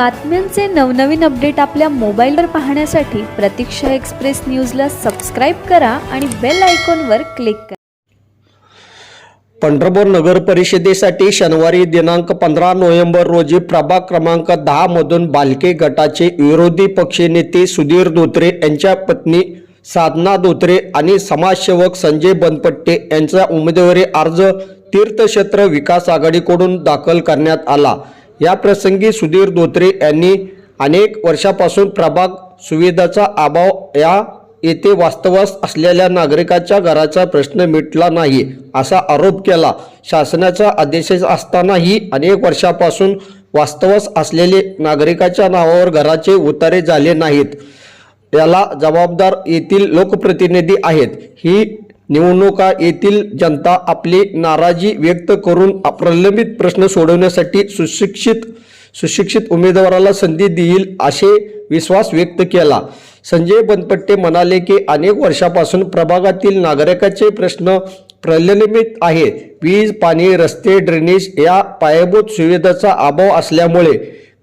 बातम्यांचे नवनवीन अपडेट आपल्या मोबाईलवर पाहण्यासाठी प्रतीक्षा एक्सप्रेस न्यूजला सबस्क्राईब करा आणि बेल आयकॉनवर क्लिक करा. पंढरपूर नगर परिषदेसाठी शनिवारी दिनांक पंधरा नोव्हेंबर रोजी प्रभाग क्रमांक दहामधून बालके गटाचे विरोधी पक्षनेते सुधीर धोत्रे यांच्या पत्नी साधना धोत्रे आणि समाजसेवक संजय बनपट्टे यांचा उमेदवारी अर्ज तीर्थक्षेत्र विकास आघाडीकडून दाखल करण्यात आला. या प्रसंगी सुधीर धोत्रे यांनी अनेक वर्षापासून प्रभाग सुविधाचा अभाव या येथे वास्तवास असलेल्या नागरिकाच्या घराचा प्रश्न मिटला नाही असा आरोप केला. शासनाचा आदेश असतानाही अनेक वर्षापासून वास्तवास असलेले नागरिकाच्या नावावर घराचे उतारे झाले नाहीत. याला जबाबदार येथील लोकप्रतिनिधी आहेत. ही निवडणुका येथील जनता आपली नाराजी व्यक्त करून प्रलंबित प्रश्न सोडवण्यासाठी सुशिक्षित सुशिक्षित उमेदवाराला संधी देईल असे विश्वास व्यक्त केला. संजय बनपट्टे म्हणाले की अनेक वर्षापासून प्रभागातील नागरिकाचे प्रश्न प्रलंबित आहे वीज पाणी रस्ते ड्रेनेज या पायाभूत सुविधेचा अभाव असल्यामुळे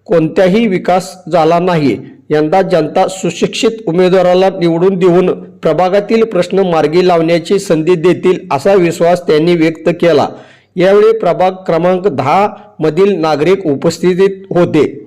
कोणत्याही विकास झाला नाही. यंदा जनता सुशिक्षित उमेदवाराला निवडून देऊन प्रभागातील प्रश्न मार्गी लावण्याची संधी देतील असा विश्वास त्यांनी व्यक्त केला. यावेळी प्रभाग क्रमांक दहा मधील नागरिक उपस्थित होते.